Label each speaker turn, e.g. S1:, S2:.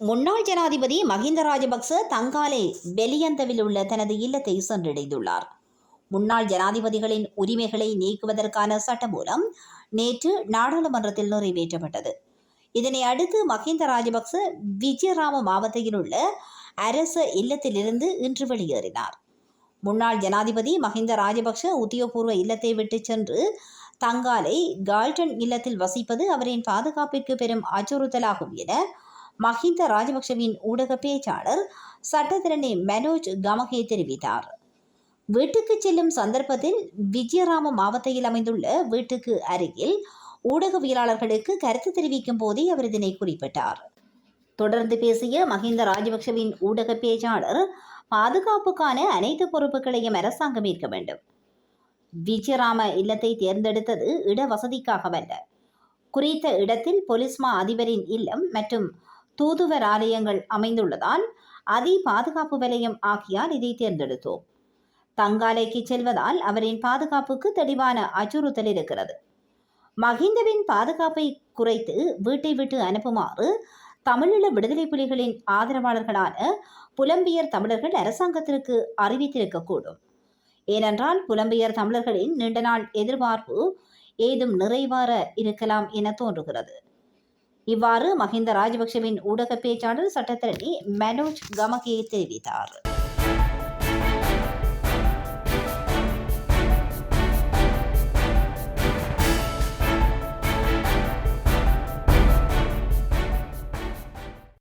S1: முன்னாள் ஜனாதிபதி மஹிந்த ராஜபக்ச தங்காலே பெலியந்தவில் உள்ள தனது இல்லத்தை சென்றடைந்துள்ளார். முன்னாள் ஜனாதிபதிகளின் உரிமைகளை நீக்குவதற்கான சட்டமூலம் நேற்று நாடாளுமன்றத்தில் நிறைவேற்றப்பட்டது. இதனை அடுத்து மஹிந்த ராஜபக்ச விஜயராம மாவட்டத்தில் உள்ள அரச இல்லத்திலிருந்து இன்று வெளியேறினார். முன்னாள் ஜனாதிபதி மஹிந்த ராஜபக்ஷ உத்தியோகபூர்வ இல்லத்தை விட்டு சென்று தங்காலை கால்டன் இல்லத்தில் வசிப்பது அவரின் பாதுகாப்பிற்கு பெரும் அச்சுறுத்தலாகும் என மஹிந்த ராஜபக்ஷவின் ஊடக பேச்சாளர் சட்டத்திரணி மனோஜ் கமகே தெரிவித்தார். வீட்டுக்கு செல்லும் சந்தர்ப்பத்தில் விஜயராம மாவட்டத்தில் அமைந்துள்ள வீட்டுக்கு அருகில் ஊடகவியலாளர்களுக்கு கருத்து தெரிவிக்கும் போதே அவர் இதனை குறிப்பிட்டார். தொடர்ந்து பேசிய மஹிந்த ராஜபக்ஷவின் ஊடக பேச்சாளர் பாதுகாப்புக்கான அனைத்து பொறுப்புகளையும் அரசாங்கம் ஏற்க வேண்டும். விஜயராம இல்லத்தை தேர்ந்தெடுத்தது இட வசதிக்காகவல்ல குறித்த இடத்தில் பொலிஸ்மா அதிபரின் இல்லம் மற்றும் தூதுவர் ஆலயங்கள் அமைந்துள்ளதால் அதி பாதுகாப்பு வலயம் ஆகியால் இதை தேர்ந்தெடுத்தோம். தங்காலைக்கு செல்வதால் அவரின் பாதுகாப்புக்கு தெளிவான அச்சுறுத்தல் இருக்கிறது. மஹிந்தவின் பாதுகாப்பை குறைத்து வீட்டை விட்டு அனுப்புமாறு தமிழீழ விடுதலை புலிகளின் ஆதரவாளர்களான புலம்பியர் தமிழர்கள் அரசாங்கத்திற்கு அறிவித்திருக்கக்கூடும் ஏனென்றால் புலம்பியர் தமிழர்களின் நீண்ட நாள் எதிர்பார்ப்பு ஏதும் நிறைவேற இருக்கலாம் என தோன்றுகிறது. இவ்வாறு மஹிந்த ராஜபக்சவின் ஊடக பேச்சாளர் சட்டத்திரணி மனோஜ் கமகே தெரிவித்தார்.